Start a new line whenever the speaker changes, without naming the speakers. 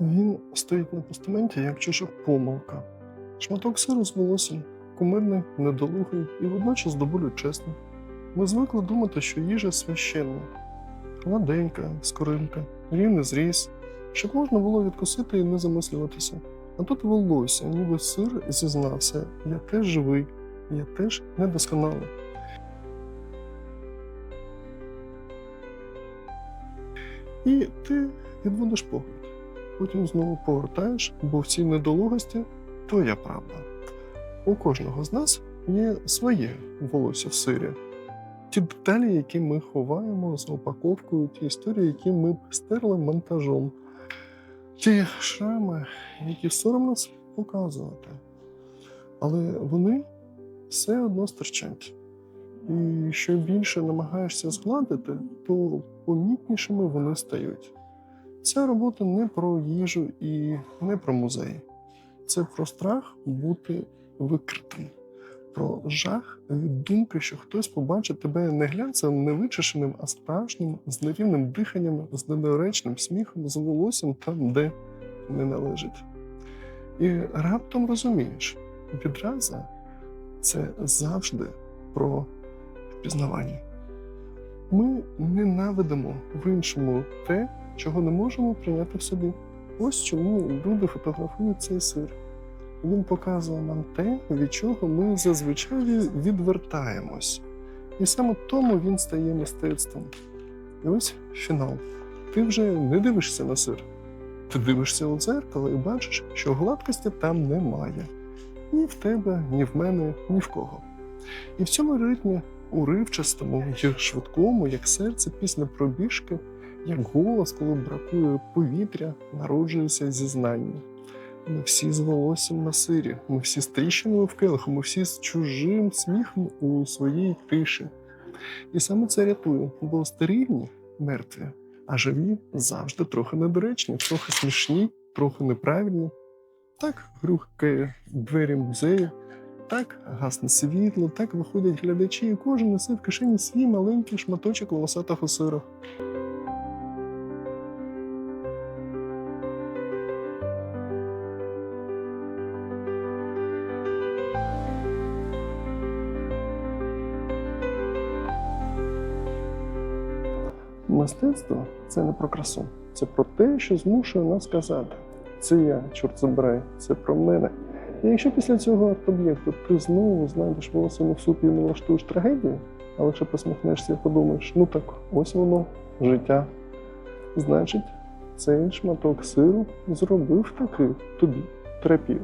Він стоїть на постаменті, як чужа помилка. Шматок сиру з волоссям, кумирний, недолугий і водночас доволі чесний. Ми звикли думати, що їжа священна, гладенька, скоринка, рівний зріз, щоб можна було відкусити і не замислюватися. А тут волосся, ніби сир зізнався, я теж живий, я теж недосконалий. І ти відводиш погляд, потім знову повертаєш, бо в цій недолугості твоя правда. У кожного з нас є своє волосся в сирі. Ті деталі, які ми ховаємо за упаковкою, ті історії, які ми стерли монтажом, ті шрами, які соромно показувати. Але вони все одно стирчать. І що більше намагаєшся згладити, то помітнішими вони стають. Ця робота не про їжу і не про музей. Це про страх бути викритим, про жах від думки, що хтось побачить тебе не глянцевим, не вичешеним, а справжнім, з нерівним диханням, з недоречним сміхом, з волоссям там, де не належить. І раптом розумієш, відраза це завжди про впізнавання. Ми ненавидимо в іншому те, чого не можемо прийняти в собі. Ось чому люди фотографують цей сир. Він показує нам те, від чого ми зазвичай відвертаємось. І саме тому він стає мистецтвом. І ось фінал. Ти вже не дивишся на сир. Ти дивишся у дзеркало і бачиш, що гладкості там немає. Ні в тебе, ні в мене, ні в кого. І в цьому ритмі, уривчастому, як швидкому, як серце після пробіжки, як голос, коли бракує повітря, народжується зізнання. Ми всі з волоссям на сирі, ми всі з тріщинами в келиху, ми всі з чужим сміхом у своїй тиші. І саме це рятує, бо стерильні мертві, а живі завжди трохи недоречні, трохи смішні, трохи неправильні. Так грюкає двері музею, так гасне світло, так виходять глядачі, і кожен несе в кишені свій маленький шматочок волосатого сиру. Мистецтво це не про красу, це про те, що змушує нас сказати. Це я, чорт забирай, це про мене. І якщо після цього арт-об'єкту ти знову знайдеш волосину в супі і не влаштуєш трагедію, а лише посміхнешся і подумаєш, ну так, ось воно, життя. Значить, цей шматок сиру зробив таки тобі терапію.